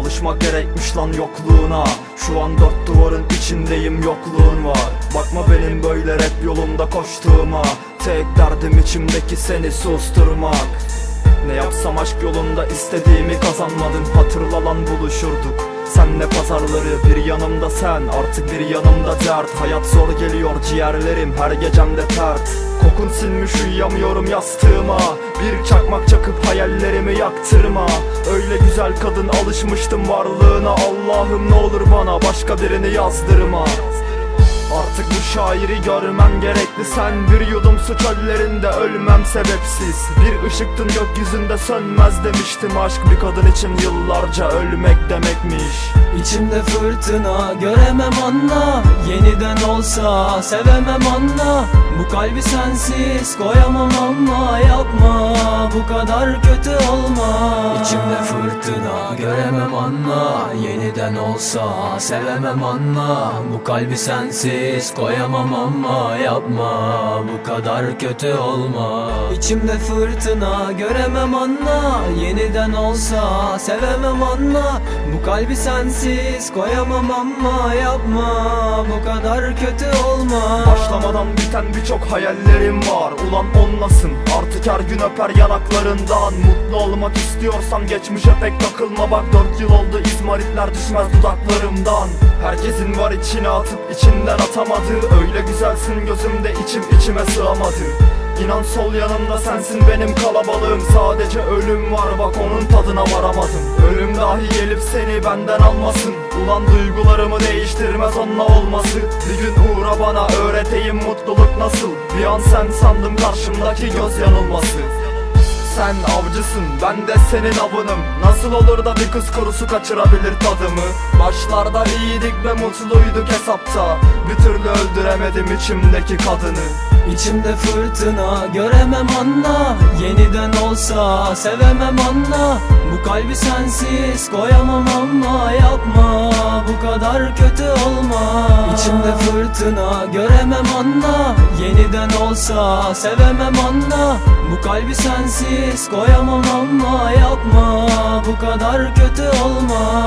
Alışmak gerekmiş lan yokluğuna. Şu an dört duvarın içindeyim yokluğun var. Bakma benim böyle rap yolunda koştuğuma. Tek derdim içimdeki seni susturmak. Ne yapsam aşk yolunda istediğimi kazanmadım. Hatırla lan buluşurduk Senle pazarları bir yanımda sen Artık bir yanımda dert. Hayat zor geliyor ciğerlerim her gecemde pert. Kokun silmiş uyuyamıyorum yastığıma. Bir çakmak çakıp hayallerimi yaktırma. Öyle güzel kadın alışmıştım varlığına. Allah'ım ne olur bana başka birini yazdırma Artık bu şairi görmem gerekli. Sen Bir yudum su çöllerinde ölmem sebepsiz. Bir ışıktın gökyüzünde sönmez demiştim. Aşk bir kadın için yıllarca ölmek demekmiş. İçimde fırtına göremem anla. Yeniden olsa sevemem anla. Bu kalbi sensiz koyamam ama yapma. Bu kadar kötü olma İçimde fırtına göremem anla. Yeniden olsa sevemem anla. Bu kalbi sensiz koyamam ama yapma. Bu kadar kötü olma. İçimde fırtına göremem anla. Yeniden olsa sevemem anla. Bu kalbi sensiz koyamam ama yapma. Bu kadar kötü olma. Başlamadan biten birçok hayallerim var. Ulan onlasın artık her gün öper yanaklarından. Mutlu olmak istiyorsam geçmişe pek takılma Bak. Dört yıl oldu izmaritler düşmez dudaklarımdan. Herkesin var içine atıp içinden atamadığı Öyle güzelsin gözümde içim içime sığamadı İnan sol yanımda sensin benim kalabalığım. Sadece ölüm var bak onun tadına varamadım. Ölüm dahi gelip seni benden almasın. Ulan duygularımı değiştirmez onunla olması. Bir gün uğra bana öğreteyim mutluluk nasıl? Bir an sen sandım karşımdaki göz yanılması sen avcısın. Ben de senin avınım. Nasıl olur da bir kız kurusu kaçırabilir tadımı? Başlarda iyiydik ve mutluyduk hesapta. Bir türlü öldüremedim içimdeki kadını. İçimde fırtına göremem anla. Yeniden olsa sevemem anla. Bu kalbi sensiz koyamam ama yapma. Bu kadar kötü olma. İçimde fırtına göremem anla. Yeniden olsa sevemem anla. Bu kalbi sensiz koyamam ama yapma. Bu kadar kötü olma